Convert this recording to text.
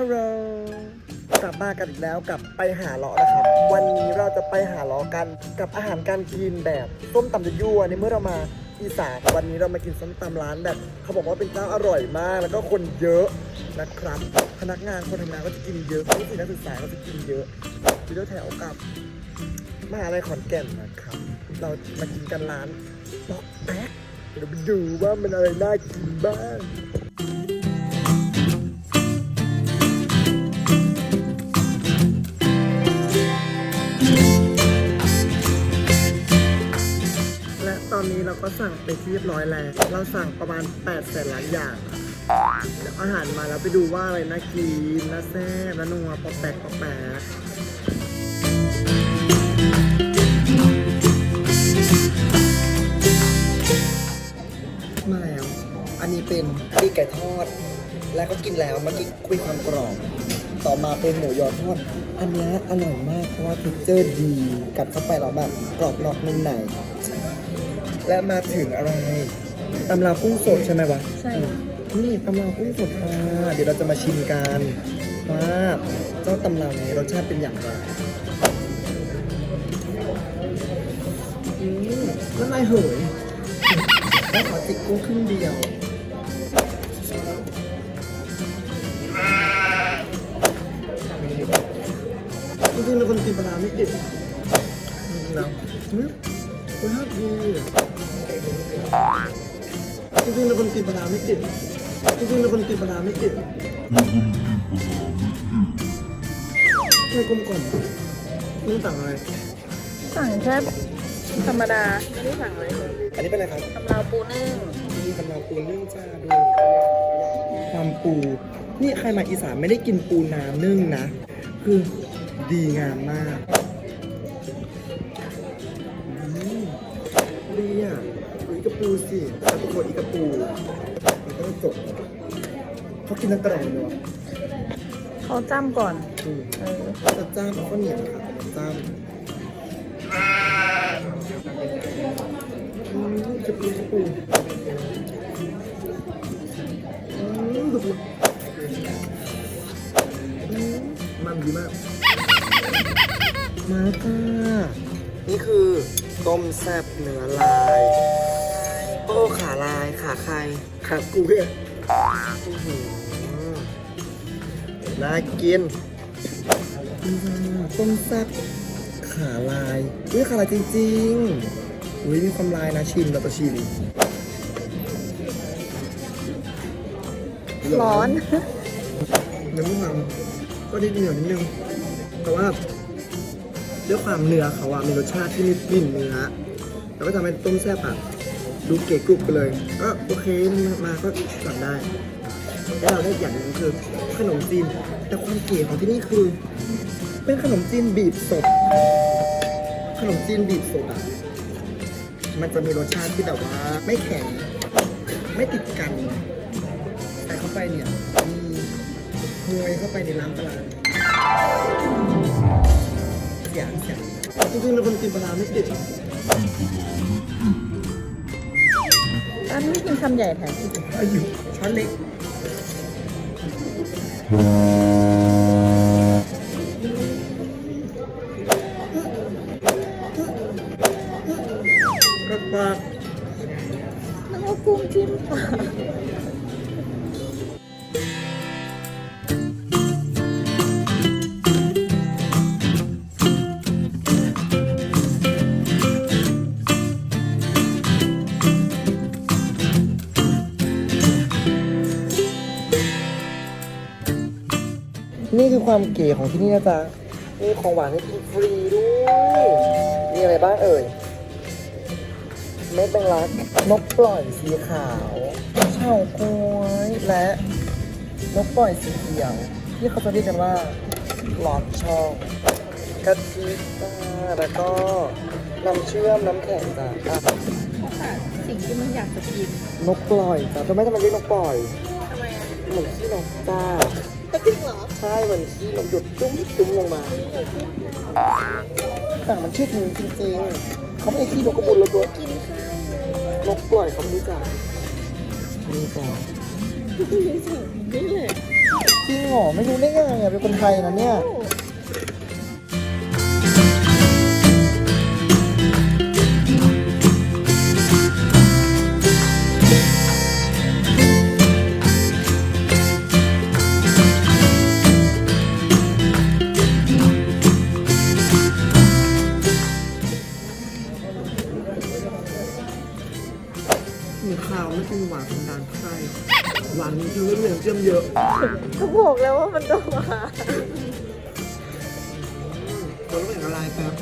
ฮัลโหลกลับมากันอีกแล้วกับไปหาเลาะนะครับ วันนี้เราจะไปหาเลาะกันกับอาหารการกินแบบส้มตำจะยั่วในเมื่อเรามาอีสานวันนี้เรามากินส้มตำร้านแบบ เขาบอกว่าเป็นเจ้าอร่อยมากแล้วก็คนเยอะนะครับ พนักงานคนทำงานก็จะกินเยอะนิสิตนักศึกษาก็จะกินเยอะอยู่แถวๆกับมหาลัยขอนแก่นนะครับ เรามากินกันร้านป๊อกแป๊กเดี๋ยวไปดูว่ามันอะไรน่ากินบ้าง สั่งไปที่เรียบร้อยแล้ว เราสั่งประมาณ8แสนล้านอย่างเดี๋ยวอาหารมาแล้วไปดูว่าอะไรน่ากินน่าแซ่บน่านัวปอกแปกปอกแปกมาแล้ว อันนี้เป็นปีกไก่ทอด แล้วก็กินแล้วเมื่อกี้คุยความกรอบ ต่อมาเป็นหมูยอทอด อันนี้อร่อยมากเพราะว่าทิกเจอร์ดี กัดเข้าไปแล้วแบบกรอบนอกนุ่มใน และมาถึงอะไรตำรากุ้งสดใช่ไหมวะ ใช่ นี่ตำรากุ้งสดค่ะเดี๋ยวเราจะมาชิมกันว่าเจ้าตำรานี้รสชาติเป็นอย่างไรอืมน้ำลายเหยแล้วขอจิกกุ้งครึ่งเดียว จริงๆเป็นคนกินปลาร้าไม่ติดนะอืม รสชาติดีจริงๆเป็นคนกินปลาร้าไม่ติดจริงๆเป็นคนกินปลาร้าไม่ติดไม่กลมกล่อมนี่ต่างอะไรสั่งแค่ธรรมดา ไม่ได้สั่งอะไรเลยอันนี้เป็นอะไรครับตำราปูนึ่งนี่กำลังปูนึ่งจ้าดูความปู นี่ใครมาอีสานไม่ได้กินปูน้ำนึ่งนะ คือดีงามมาก ดีอะดูอีกระปูสิแล้วปรากฏอีกระปูมันก็จบเขากินทั้งกระดองเลยวะเขาจ้ำก่อน อืมเออจะจ้ามเอาข้าวเหนียวค่ะจ้ามอืมกระปูกระปูอืมดุดุอืมมันดีมาก มาค่ะนี่คือ ต้มแซ่บเนื้อลาย โอ้ขาลายขาใครขากูเนี่ยอื้อหือน่ากินต้มแซ่บขาลายอุ้ยขาลายจริงๆอุ้ยมีความลายนะชิมเราจะชิมร้อนเนื้อมันก็นิดเหนียวนิดนึงแต่ว่า ด้วยความเนื้อเขาอะมีรสชาติที่มีกลิ่นเนื้อแล้วก็ทำให้ต้มแซ่บอะดูเก๋กรุบไปเลยก็โอเคมาก็สั่งได้ แล้วเราได้อย่างหนึงคือขนมจีน แต่ความเก๋ของที่นี่คือ เป็นขนมจีนบีบสด ขนมจีนบีบสดอะมันจะมีรสชาติที่แบบว่าไม่แข็ง ไม่ติดกันใส่เข้าไปเนี่ยมีมวยเข้าไปในน้ำปลา ริงๆเป็นคนกินปลาร้าไม่ติดอันนี้กินคำใหญ่แถมอายุช้อนเล็กกระปากแล้วก็กุ้งจิ้มปลา นี่คือความเก๋ของที่นี่นะจ๊ะมีของหวานให้กินฟรีด้วยมีอะไรบ้างเอ่ยเม็ดแมงลักนกปล่อยสีขาวเฉาก้วยและนกปล่อยสีเขียว ที่เขาจะเรียกกันว่าหลอดช่องกะทิจ้าแล้วก็น้ำเชื่อมน้ำแข็งจ้าอะสิ่งที่มันอยากจะกินนกปล่อยจ้าทำไมทำไมเรียกนกปล่อยทำไมอะเหมือนขี้นกจ้า จริงเหรอ ใช่เหมือนขี้นหยดจุ้มจุ้มลงมาแต่มันชื่อถึงจริงๆเขาไม่ได้ขี้นกกระบุนแล้วตัวกินข้าวนกปล่อยเขาไม่รู้จักนี่ก่อนนี่แหละจริงเหรอไม่รู้ได้ไงอะเป็นคนไทยนะเนี่ย มีข้าวไม่กินหวานของดาใช่หวานคือเรื่องเจียมเยอะก็บอกแล้วว่ามันต้องมาเราต้อย่างละลายแป๊บ